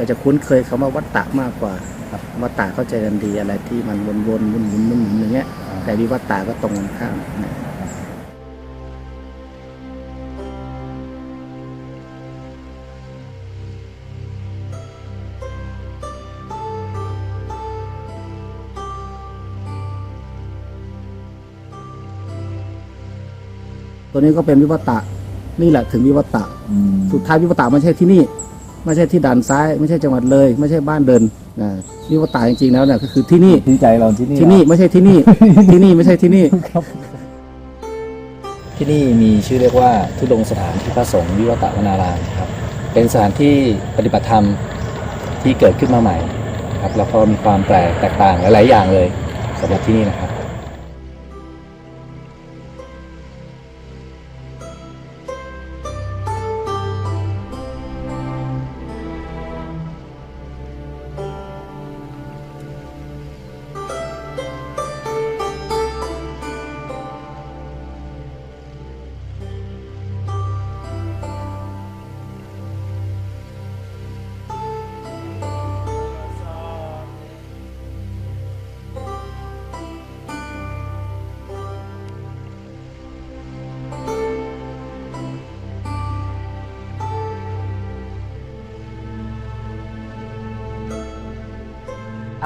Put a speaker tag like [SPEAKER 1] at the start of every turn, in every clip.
[SPEAKER 1] เราจะคุ้นเคยคำว่าวัตตะมากกว่าครับวัตตะเข้าใจกันดีอะไรที่มันวนๆวนๆหมุนๆหมุนๆอย่างเงี้ย แต่วิวัตตาก็ตรงกันข้ามนะตัวนี้ก็เป็นวิวัตตะนี่แหละถึงวิวัตตะ
[SPEAKER 2] อืม
[SPEAKER 1] สุดท้ายวิวัตตะไม่ใช่ที่นี่ ไม่ใช่ที่ด่านซ้าย ไม่ใช่จังหวัดเลย ไม่ใช่บ้านเดินนะวิวัตตะจริงๆแล้วเนี่ยก็คือที่นี่
[SPEAKER 2] ที่ใจเราที่นี่
[SPEAKER 1] ที่นี่ไม่ใช่ที่นี่ ที่นี่ไม่ใช่ที่นี่
[SPEAKER 2] ครับ ที่นี่มีชื่อเรียกว่าทุดงค์สถานที่พระสงฆ์วิวัตวนารามครับ เป็นสถานที่ปฏิบัติธรรมที่เกิดขึ้นมาใหม่ครับแล้วก็มีความแปลกแตกต่างหลายๆอย่างเลยสำหรับที่นี่นะครับ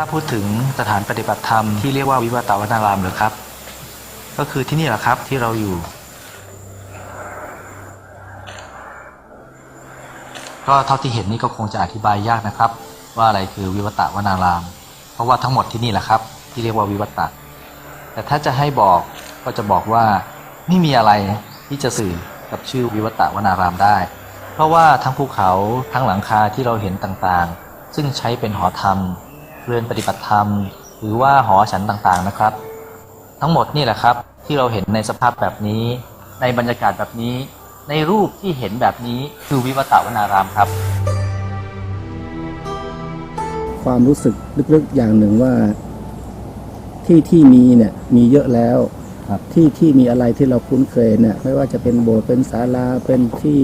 [SPEAKER 2] า
[SPEAKER 3] พูดถึงสถานปฏิบัติธรรมที่เรียกว่าวิวัตวนารามหรือครับ ก็คือที่นี่แหละครับที่เราอยู่ ก็เท่าที่เห็นนี่ก็คงจะอธิบายยากนะครับ ว่าอะไรคือวิวัตวนาราม เพราะว่าทั้งหมดที่นี่แหละครับ ที่เรียกว่าวิวัตะแต่ถ้าจะให้บอกก็จะบอกว่าไม่มีอะไรที่จะสื่อกับชื่อวิวัตวนารามได้ เพราะว่าทั้งภูเขาทั้งหลังคาที่เราเห็นต่างๆ ซึ่งใช้เป็นหอธรรม เรือนปฏิบัติธรรม หรือว่าหอฉันต่างๆนะครับ ทั้งหมดนี่แหละครับที่เราเห็นในสภาพแบบนี้ ในบรรยากาศแบบนี้ ในรูปที่เห็นแบบนี้คือวิวัตวนารามครับ
[SPEAKER 1] ความรู้สึกลึกๆอย่างหนึ่งว่า ที่ที่มีเนี่ยมีเยอะแล้ว
[SPEAKER 2] ครับ
[SPEAKER 1] ที่ที่มีอะไรที่เราคุ้นเคยเนี่ยไม่ว่าจะเป็นโบสถ์เป็นศาลาเป็นที่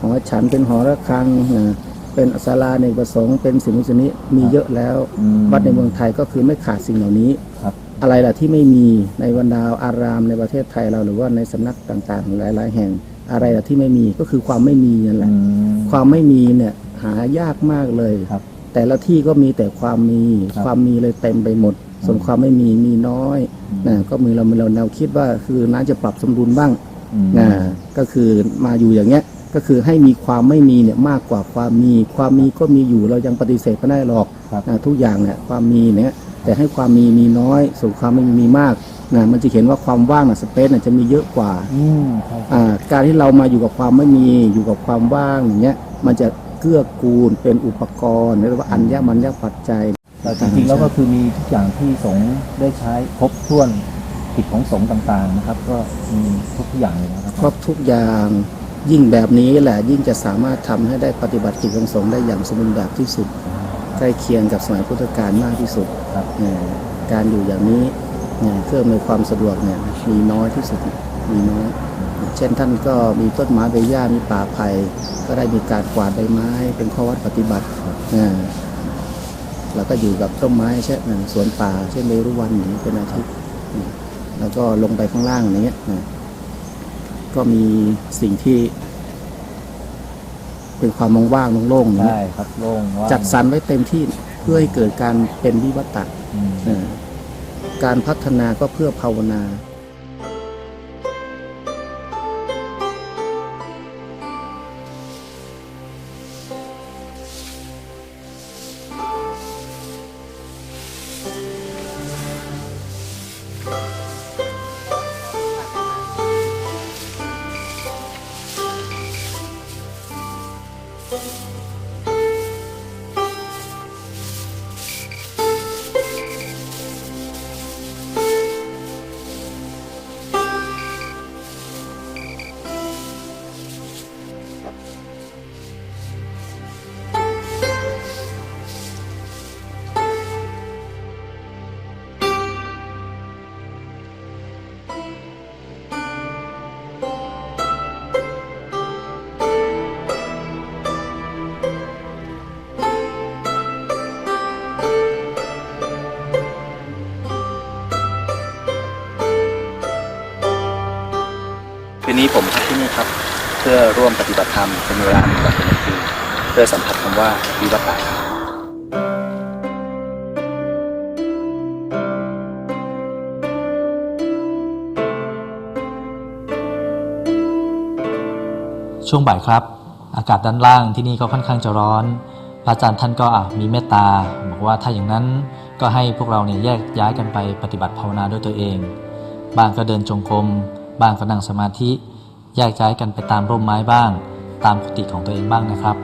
[SPEAKER 1] หอฉันเป็นหอระฆังนะ เป็นศาลาในกประสงค์เป็นสิ่งนู้นสิ่งนี้มีเยอะแล้ว
[SPEAKER 2] อืม
[SPEAKER 1] วัดในเมืองไทยก็คือไม่ขาดสิ่งเหล่านี้
[SPEAKER 2] ครับ
[SPEAKER 1] อะไรล่ะที่ไม่มีในบรรดาอารามในประเทศไทยเราหรือว่าในสำนักต่างๆ หลาย ๆ แห่ง อะไรล่ะที่ไม่มีก็คือความไม่มีนั่นแหละ
[SPEAKER 2] อืม
[SPEAKER 1] ความไม่มีเนี่ยหายากมากเลย
[SPEAKER 2] ครับ
[SPEAKER 1] แต่ละที่ก็มีแต่ความมี
[SPEAKER 2] ครับ
[SPEAKER 1] ความมีเลยเต็มไปหมด ส่วนความไม่มีมีน้อย
[SPEAKER 2] อืม
[SPEAKER 1] นะก็มีเราเราแนวคิดว่าคือน้าจะปรับสมดุลบ้าง
[SPEAKER 2] อืม
[SPEAKER 1] นะก็คือมาอยู่อย่างเงี้ย ก็คือให้มีความไม่มีเนี่ยมากกว่าความมี ความมีก็มีอยู่เรายังปฏิเสธไม่ได้หรอก
[SPEAKER 2] ครับ
[SPEAKER 1] นะทุกอย่างเนี่ยความมีเนี่ยแต่ให้ความมีมีน้อยส่วนความไม่มีมีมากนะมันจะเห็นว่าความว่างนะสเปซน่ะจะมีเยอะกว่า
[SPEAKER 2] อืมใช่
[SPEAKER 1] อ่า การที่เรามาอยู่กับความไม่มีอยู่กับความว่างอย่างเงี้ยมันจะเกื้อกูลเป็นอุปกรณ์เรียกว่าอัญญมัญญปัจจัย
[SPEAKER 2] แต่จริงๆแล้วก็คือมีทุกอย่างที่สงฆ์ได้ใช้ครบถ้วนกิจของสงฆ์ต่างๆนะครับ ก็มีทุกอย่างเลยนะครับ
[SPEAKER 1] ครบทุกอย่าง ยิ่งแบบนี้แหละยิ่งจะสามารถทำให้ได้ปฏิบัติกิจของสงฆ์ได้อย่างสมบูรณ์แบบที่สุด ใกล้เคียงกับสมัยพุทธกาลมากที่สุดการอยู่อย่างนี้เนี่ยเครื่องในความสะดวกเนี่ยมีน้อยที่สุดมีน้อยเช่นท่านก็มีต้นไม้ใบหญ้ามีป่าไผ่ก็ได้มีการกวาดใบไม้ เป็นข้อวัดปฏิบัติอ่าแล้วก็อยู่กับต้นไม้เช่นสวนป่าเช่นเมรุวันอย่างนี้เป็นอาทิตย์แล้วก็ลงไปข้างล่างอย่างเงี้ย ก็มีสิ่งที่ เป็นความว่างๆโล่งๆอย่าง
[SPEAKER 2] ได้
[SPEAKER 1] เงี้ย
[SPEAKER 2] ครับโล่งว่าง
[SPEAKER 1] จัดสรรไว้เต็มที่เพื่อให้เกิดการเป็นวิวัตะ
[SPEAKER 2] อืม
[SPEAKER 1] เอ่อการพัฒนาก็เพื่อภาวนา นี้ผม
[SPEAKER 2] พื่อร่วมปฏิบัติธรรมเป็นเวลาหนึ่งวันเป็นปีเพื่อสัมผัสคำว่าวิวัตตา
[SPEAKER 3] ช่วงบ่ายครับ อากาศด้านล่างที่นี่ก็ค่อนข้างจะร้อน พระอาจารย์ท่านก็มีเมตตา บอกว่าถ้าอย่างนั้นก็ให้พวกเราเนี่ยแยกย้ายกันไปปฏิบัติภาวนาด้วยตัวเอง บางก็เดินจงกรม บางก็นั่งสมาธิแยกย้ายกันไปตามร่มไม้บ้าง ตามกุฏิของตัวเองบ้างนะครับ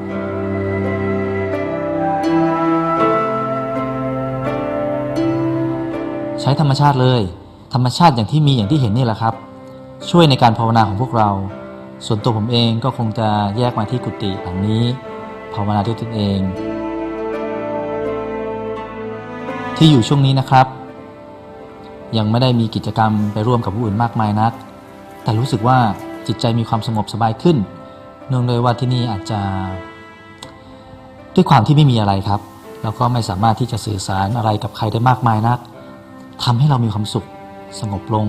[SPEAKER 3] ใช้ธรรมชาติเลย ธรรมชาติอย่างที่มีอย่างที่เห็นนี่แหละครับ ช่วยในการภาวนาของพวกเรา ส่วนตัวผมเองก็คงจะแยกมาที่กุฏิหลังนี้ ภาวนาด้วยตนเอง ที่อยู่ช่วงนี้นะครับ ยังไม่ได้มีกิจกรรมไปร่วมกับผู้อื่นมากมายนัก แต่รู้สึกว่าจิตใจมีความสงบสบายขึ้นเนื่องด้วยว่าที่นี่อาจจะ ด้วยความที่ไม่มีอะไรครับ แล้วก็ไม่สามารถที่จะสื่อสารอะไรกับใครได้มากมายนักทำให้เรามีความสุขสงบลง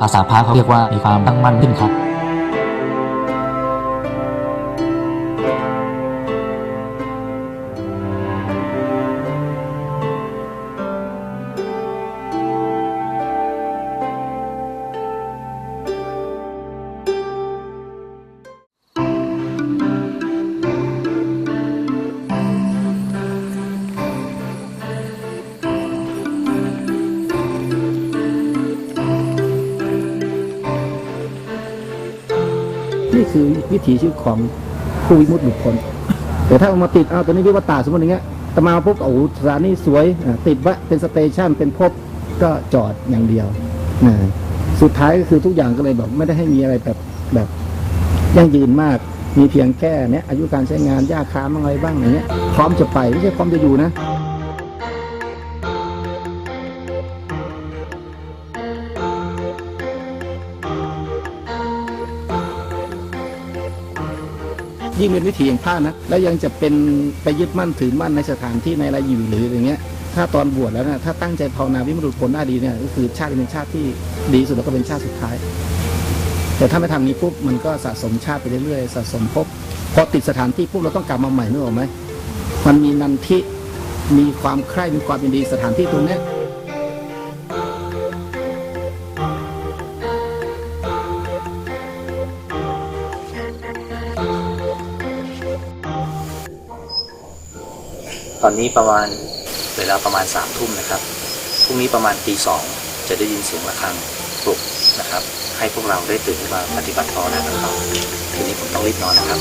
[SPEAKER 3] ภาษาพาเขาเรียกว่ามีความตั้งมั่นขึ้นครับ
[SPEAKER 1] ถีชีวิตของผู้วิมุตติบุคคลแต่ถ้าเอามาติดเอาตัวนี้วิวัตาสมมติอย่างเงี้ยแตมาปุ๊บโอ้โหสถานีสวยติดไวะเป็นสเตชันเป็นภพก็จอดอย่างเดียวนะสุดท้ายก็คือทุกอย่างก็เลยแบบไม่ได้ให้มีอะไรแบบแบบยั่งยืนมากมีเพียงแค่เนี้ยอายุการใช้งานยาค้าบ้างอะไรบ้างอย่างเงี้ยพร้อมจะไปไม่ใช่พร้อมจะอยู่นะ ยิ่งเป็นวิถีแห่งพระนะแล้วยังจะเป็นไปยึดมั่นถือมั่นในสถานที่ในอะไรอยู่หรืออย่างเงี้ย ถ้าตอนบวชแล้วนะถ้าตั้งใจภาวนาวิมุตติผลได้ดีเนี่ยก็คือชาติเป็นชาติที่ดีสุดแล้วก็เป็นชาติสุดท้าย แต่ถ้าไม่ทำนี้ปุ๊บมันก็สะสมชาติไปเรื่อยๆสะสมภพพอติดสถานที่ปุ๊บเราต้องกลับมาใหม่นึกออกไหมมันมีนันทิมีความใคร่มีความเป็นดีสถานที่ตรงเนี้ย
[SPEAKER 3] ตอนนี้ประมาณเวลาประมาณสามทุ่มนะครับพรุ่งนี้ประมาณตีสองจะได้ยินเสียงะระฆังปลุกนะครับ ให้พวกเราได้ตื่นมาปฏิบัติภาวนากันต่อทีนี้ผมต้องรีบนอนนะครับ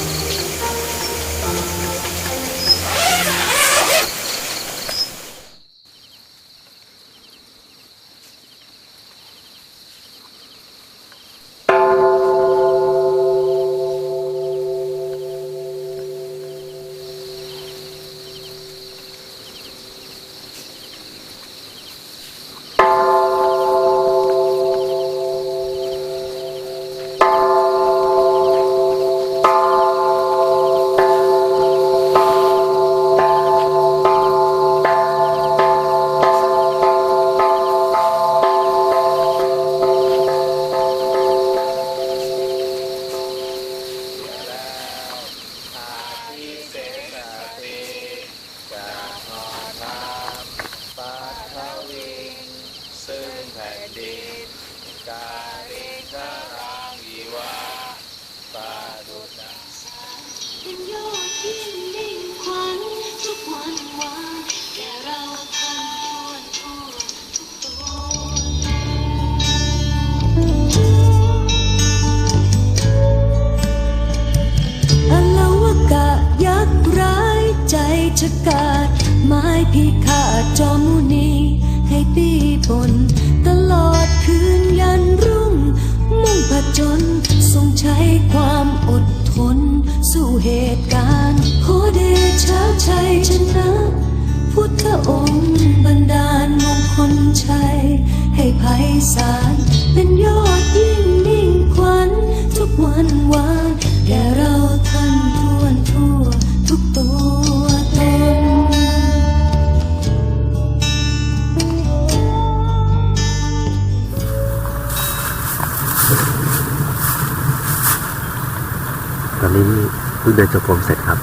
[SPEAKER 4] พิ่งเดิน
[SPEAKER 5] จงกรมเสร็จครับ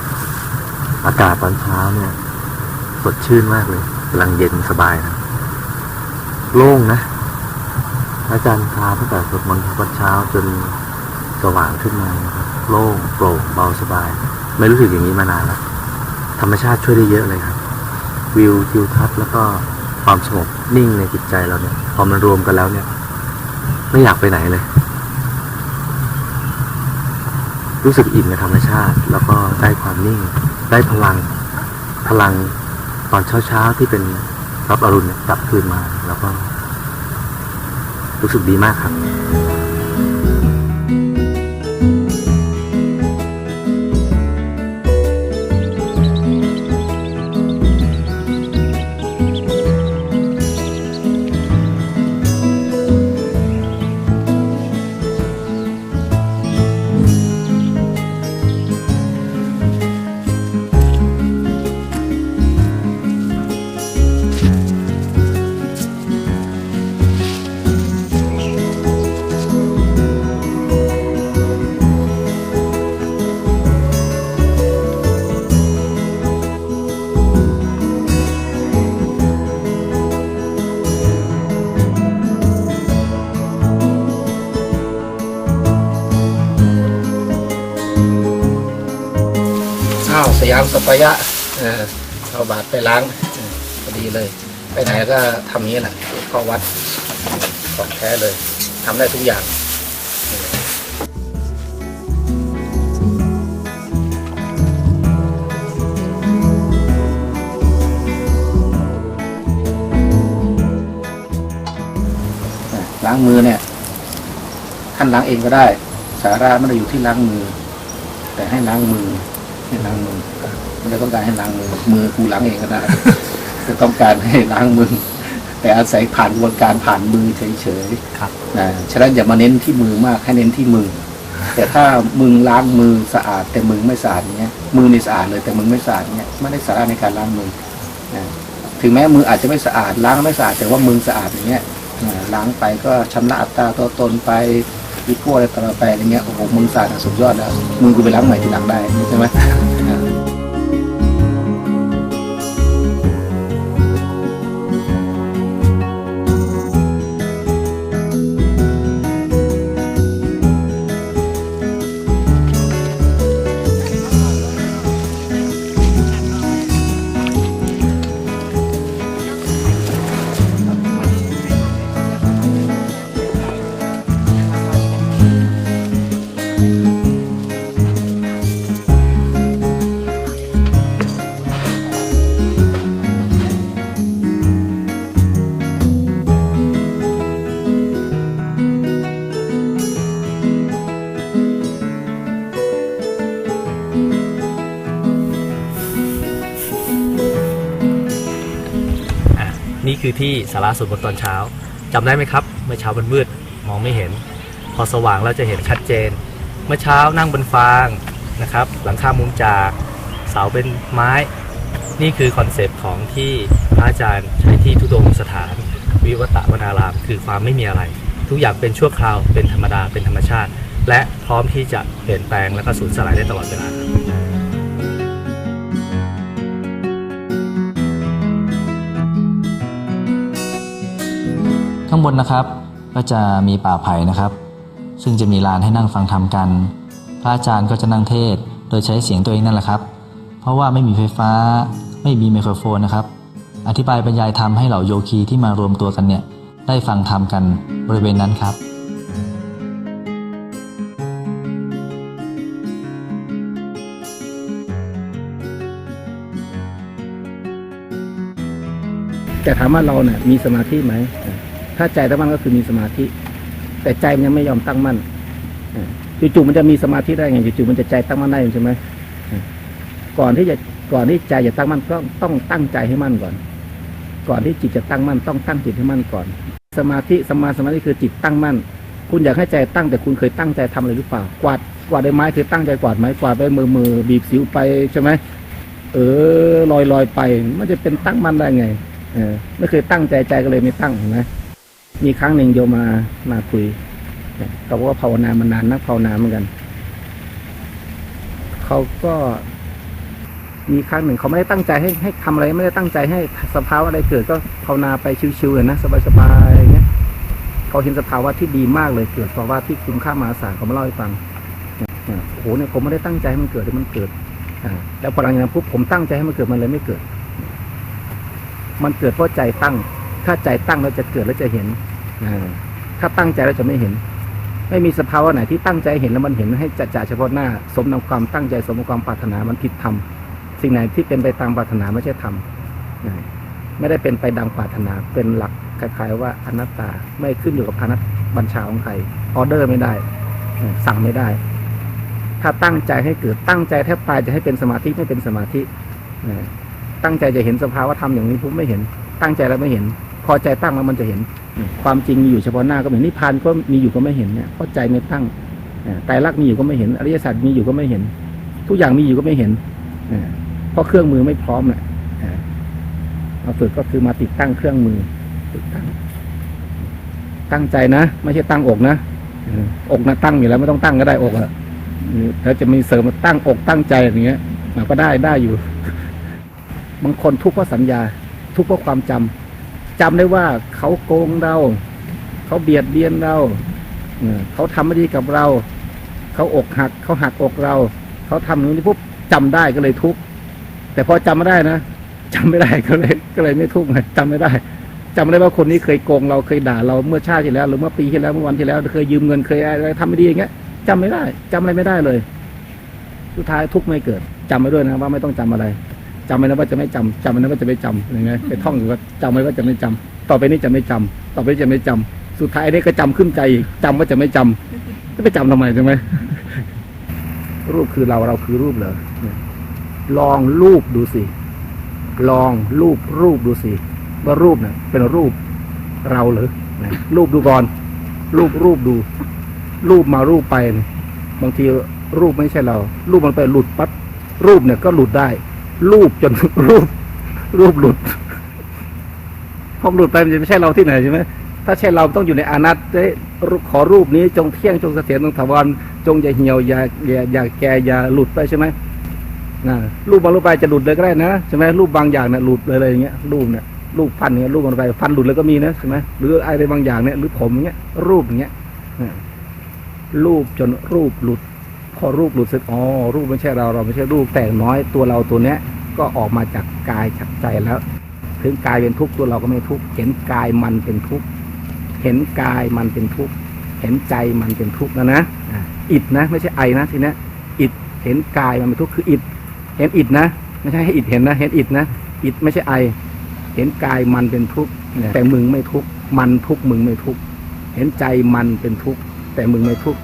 [SPEAKER 5] อากาศตอนเช้าเนี่ย สดชื่นมากเลยกำลังเย็นสบายนะ โล่งนะ อาจารย์พาตั้งแต่สวดมนต์ตอนเช้าจนสว่างขึ้นมานะครับ โล่งโปร่งเบาสบาย ไม่รู้สึกอย่างนี้มานานแล้วธรรมชาติช่วยได้เยอะเลยครับ วิวทิวทัศน์แล้วก็ความสงบนิ่งในจิตใจเราเนี่ย พอมันรวมกันแล้วเนี่ย ไม่อยากไปไหนเลย รู้สึกอิ่มกับธรรมชาติ แล้วก็ได้ความนิ่ง ได้พลังพลังตอนเช้าๆที่เป็นรับอรุณกลับคืนมา แล้วก็ รู้สึกดีมากครับ
[SPEAKER 1] ยามสปายะเอาบาทไปล้างพอดีเลย ไปไหนก็ทำนี้แหละเข้าวัดของแท้เลยทำได้ทุกอย่างล้างมือเนี่ยท่านล้างเองก็ได้ สาระไม่ได้อยู่ที่ล้างมือ แต่ให้ล้างมือ ให้ล้างมือไม่ได้ต้องการให้ล้างมือมือกูล้างเองก็ได้แต่ต้องการให้ล้างมือแต่อาศัยผ่านกระบวนการผ่านมือเฉยๆ
[SPEAKER 2] ครับ
[SPEAKER 1] นะฉะนั้นอย่ามาเน้นที่มือมากให้เน้นที่มือ แต่ถ้ามึงล้างมือสะอาด แต่มึงไม่สะอาดอย่างเงี้ยมือนี่สะอาดเลยแต่มึงไม่สะอาดเงี้ยไม่ได้สาระในการล้างมือนะถึงแม้มืออาจจะไม่สะอาดล้างไม่สะอาดแต่ว่ามึงสะอาดอย่างเงี้ยอ่าล้างไปก็ชำระอัตราตัวตนไป วิพวกอะไรต่อไปอะไรเงี้ยโอ้โหมึงสาดสุดยอดแล้วมึงกูไปล้างใหม่ทีหลังได้ใช่ไหม
[SPEAKER 6] นี่คือที่สาราสวดมนต์ตอนเช้าจำได้ไหมครับ เมื่อเช้ามันมืดมองไม่เห็น พอสว่างเราจะเห็นชัดเจน เมื่อเช้านั่งบนฟางนะครับ หลังคามุงจากเสาเป็นไม้ นี่คือคอนเซปต์ของที่พระอาจารย์ใช้ที่ทุดงสถาน วิวัตวนาราม คือความไม่มีอะไร ทุกอย่างเป็นชั่วคราวเป็นธรรมดาเป็นธรรมชาติ และพร้อมที่จะเปลี่ยนแปลงและก็สูญสลายได้ตลอดเวลา
[SPEAKER 3] ข้างบนนะครับก็จะมีป่าไผ่นะครับ ซึ่งจะมีลานให้นั่งฟังธรรมกัน พระอาจารย์ก็จะนั่งเทศ โดยใช้เสียงตัวเองนั่นแหละครับ เพราะว่าไม่มีไฟฟ้า ไม่มีไมโครโฟนนะครับ อธิบายบรรยายธรรมให้เหล่าโยคีที่มารวมตัวกันเนี่ยได้ฟังธรรมกันบริเวณนั้นครับ
[SPEAKER 1] แต่ถามว่าเราเนี่ยมีสมาธิไหม ถ้าใจตั้งมั่นก็คือมีสมาธิ แต่ใจมันยังไม่ยอมตั้งมั่นอจู่ๆมันจะมีสมาธิได้ไงจู่ๆมันจะใจตั้งมั่นได้ใช่ไหมก่อนที่จะก่อนที่ใจจะตั้งมั่นก็ต้องตั้งใจให้มั่นก่อน ก่อนที่จิตจะตั้งมั่นต้องตั้งจิตให้มั่นก่อน สมาธิสมาสมาธิคือจิตตั้งมั่น คุณอยากให้ใจตั้งแต่คุณเคยตั้งใจทำอะไรหรือเปล่า กวาดกวาดใบไม้เคยตั้งใจกวาดไหมกวาดไปมือมือบีบสิวไปใช่ไหมเออลอยลอยไป มันจะเป็นตั้งมั่นได้ไง เออไม่เคยตั้งใจใจก็เลยไม่ตั้งเห็นไหม มีครั้งหนึ่งโยมามาคุยเนี่ยเขาบอกว่าภาวนามานานนักภาวนาเหมือนกัน เขาก็มีครั้งหนึ่งเขาไม่ได้ตั้งใจให้ให้ทำอะไรไม่ได้ตั้งใจให้สภาวะอะไรเกิดก็ภาวนาไปชิวๆเลยนะสบายๆอย่างเงี้ยเขาเห็นสภาวะที่ดีมากเลยเกิดสภาวะที่คุ้มค่ามหาศาลเขามาเล่าให้ฟังโอ้โหเนี่ยผมไม่ได้ตั้งใจให้มันเกิดแต่มันเกิดอแล้วพอหลังจากนั้นปุ๊บผมตั้งใจให้มันเกิดมันเลยไม่เกิด มันเกิดเพราะใจตั้ง ถ้าใจตั้งแล้วจะเกิดแล้วจะเห็น ถ้าตั้งใจแล้วจะไม่เห็น ไม่มีสภาวะไหนที่ตั้งใจเห็นแล้วมันเห็นให้จัดจ่าเฉพาะหน้า สมนำความตั้งใจสมความปรารถนามันผิดธรรมสิ่งไหนที่เป็นไปตามปรารถนาไม่ใช่ธรรมไม่ได้เป็นไปดังปรารถนาเป็นหลักคล้ายๆว่าอนัตตาไม่ขึ้นอยู่กับอนัตบัญชาของใครออเดอร์ไม่ได้ สั่งไม่ได้ ถ้าตั้งใจให้เกิดตั้งใจแทบตายจะให้เป็นสมาธิไม่เป็นสมาธิตั้งใจจะเห็นสภาวะธรรมอย่างนี้ปุ๊บไม่เห็น ตั้งใจแล้วไม่เห็น พอใจตั้งแล้วมันจะเห็น ความจริงมีอยู่เฉพาะหน้าก็เห็นนิพพานก็มีอยู่ก็ไม่เห็นเนี่ยเพราะใจไม่ตั้งอ่าไตรลักษณ์มีอยู่ก็ไม่เห็นอริยสัจมีอยู่ก็ไม่เห็น ทุกอย่างมีอยู่ก็ไม่เห็นเพราะเครื่องมือไม่พร้อมน่ะอ่ามาฝึกก็คือมาติดตั้งเครื่องมือติดตั้ง ตั้งใจนะไม่ใช่ตั้งอกนะอกนะตั้งอยู่แล้วไม่ต้องตั้งก็ได้อกอะแล้วจะมีเสริมมาตั้งอกตั้งใจอย่างเงี้ยก็ได้ได้อยู่ บางคนทุกข์เพราะสัญญา ทุกข์เพราะความจำ จำได้ว่าเขาโกงเรา เขาเบียดเบียนเราเขาทำไม่ดีกับเรา เขาอกหัก เขาหักอกเรา เขาทำอย่างนี้ปุ๊บจำได้ก็เลยทุกข์แต่พอจำไม่ได้นะจำไม่ได้ก็เลยก็เลยไม่ทุกข์ไงจำไม่ได้จำไม่ได้ว่าคนนี้เคยโกงเราเคยด่าเราเมื่อชาติที่แล้ว หรือเมื่อปีที่แล้วเมื่อวันที่แล้วเคยยืมเงินเคยอะไรทำไม่ดีอย่างเงี้ยจำไม่ได้จำอะไรไม่ได้เลย สุดท้ายทุกข์ไม่เกิดจำไว้ด้วยนะว่าไม่ต้องจำอะไร จำไว้นะว่าจะไม่จำจำไว้นะว่าจะไม่จำยังไงไปท่องอยู่ว่าจำไว้ว่าจะไม่จำต่อไปนี้จะไม่จำต่อไปนี้จะไม่จำสุดท้ายนี้ก็จำขึ้นใจอีกจำว่าจะไม่จำจะไปจำทำไมใช่ไหมรูปคือเราเราคือรูปเหรอลองรูปดูสิลองรูปรูปดูสิว่ารูปเนี่ยเป็นรูปเราหรือรูปดูก่อน รูปรูปดู รูปมารูปไปเนี่ยบางทีรูปไม่ใช่เรา รูปมันไปหลุดปั๊บรูปเนี่ยก็หลุดได้ รูปจนรูป รูปหลุดพอหลุดไปมันจะไม่ใช่เราที่ไหนใช่ไหมถ้าใช่เราต้องอยู่ในอนัตเอ้ขอรูปนี้จงเที่ยงจงเสถียรจงถาวรจงอย่าเหี่ยวอย่าอย่าอย่าแก่อย่าหลุดไปใช่ไหมนะรูปบางรูปไปจะหลุดเลยก็ได้นะใช่ไหมรูปบางอย่างเนี่ยหลุดเลยอะไรอย่างเงี้ยรูปเนี่ยรูปฟันเนี่ยรูปมันไปฟันหลุดเลยก็มีนะใช่ไหมหรืออะไรบางอย่างเนี่ยหรือผมเงี้ยรูปอย่างเงี้ยรูปจนรูปหลุด พอรูปหลุดเสร็จอ๋อรูปไม่ใช่เราเราไม่ใช่รูปแต่อย่างน้อยตัวเราตัวเนี้ยก็ออกมาจากกายจากใจแล้ว ถึงกายเป็นทุกข์ตัวเราก็ไม่ทุกข์เห็นกายมันเป็นทุกข์เห็นกายมันเป็นทุกข์เห็นใจมันเป็นทุกข์นะนะอะอิดนะ ไม่ใช่ไอนะทีเนี้ยอิดเห็นกายมันเป็นทุกข์คืออิดเห็นอิดนะ ไม่ใช่ให้อิดเห็นนะ เห็นอิดนะอิดไม่ใช่ไอ เห็นกายมันเป็นทุกข์แต่มึงไม่ทุกข์มันทุกข์มึงไม่ทุกข์เห็นใจมันเป็นทุกข์แต่มึงไม่ทุกข์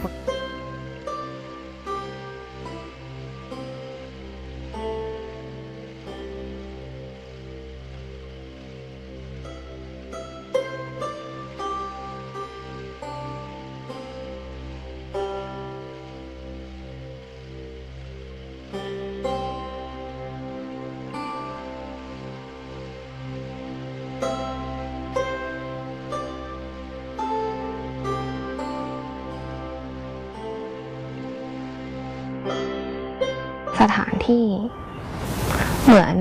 [SPEAKER 7] เหมือน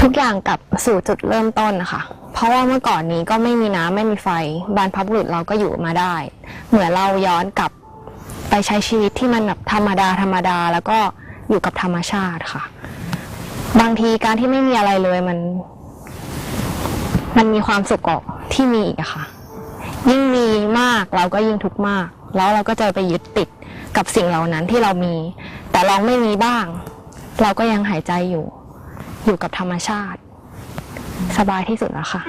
[SPEAKER 7] ทุกอย่างกลับสู่จุดเริ่มต้นนะคะเพราะว่าเมื่อก่อนนี้ก็ไม่มีน้ำไม่มีไฟบรรพบุรุษเราก็อยู่มาได้ เหมือนเราย้อนกลับไปใช้ชีวิตที่มันแบบธรรมดาธรรมดาแล้วก็อยู่กับธรรมชาติค่ะ บางทีการที่ไม่มีอะไรเลยมัน มันมีความสุขกว่าที่มีอีกอะค่ะ ยิ่งมีมากเราก็ยิ่งทุกข์มาก แล้วเราก็จะไปยึดติดกับสิ่งเหล่านั้นที่เรามี แต่ลองไม่มีบ้าง เราก็ยังหายใจอยู่ อยู่กับธรรมชาติ สบายที่สุดแล้วค่ะ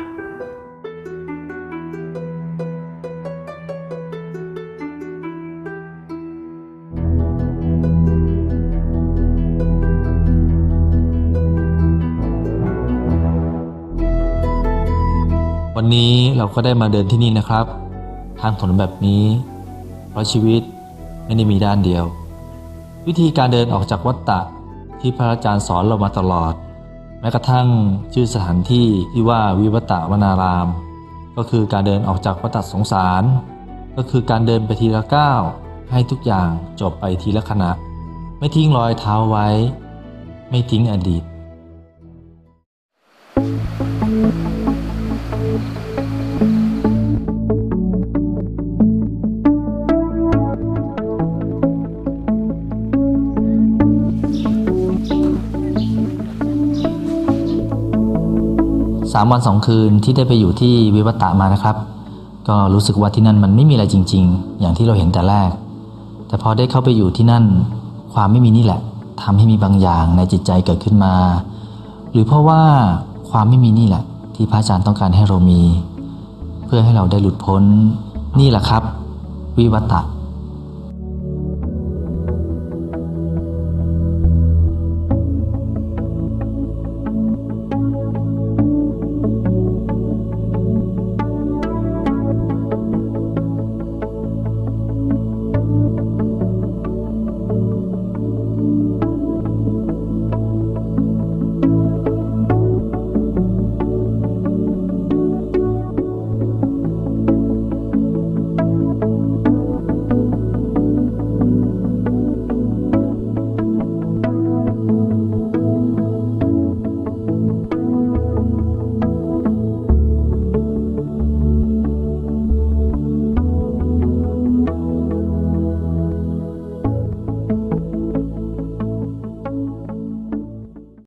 [SPEAKER 3] วันนี้เราก็ได้มาเดินที่นี่นะครับ ทางถนนแบบนี้ เพราะชีวิตไม่ได้มีด้านเดียว วิธีการเดินออกจากวัฏฏะ ที่พระอาจารย์สอนเรามาตลอด แม้กระทั่งชื่อสถานที่ที่ว่าวิวัตวนาราม ก็คือการเดินออกจากวัฏสงสาร ก็คือการเดินไปทีละก้าวให้ทุกอย่างจบไปทีละขณะ ไม่ทิ้งรอยเท้าไว้ ไม่ทิ้งอดีต สามวันสองคืนที่ได้ไปอยู่ที่วิวัตะมานะครับ ก็รู้สึกว่าที่นั่นมันไม่มีอะไรจริง ๆ อย่างที่เราเห็นแต่แรก แต่พอได้เข้าไปอยู่ที่นั่น ความไม่มีนี่แหละทำให้มีบางอย่างในจิตใจเกิดขึ้นมา หรือเพราะว่าความไม่มีนี่แหละ ที่พระอาจารย์ต้องการให้เรามี เพื่อให้เราได้หลุดพ้นนี่แหละครับ วิวัตะ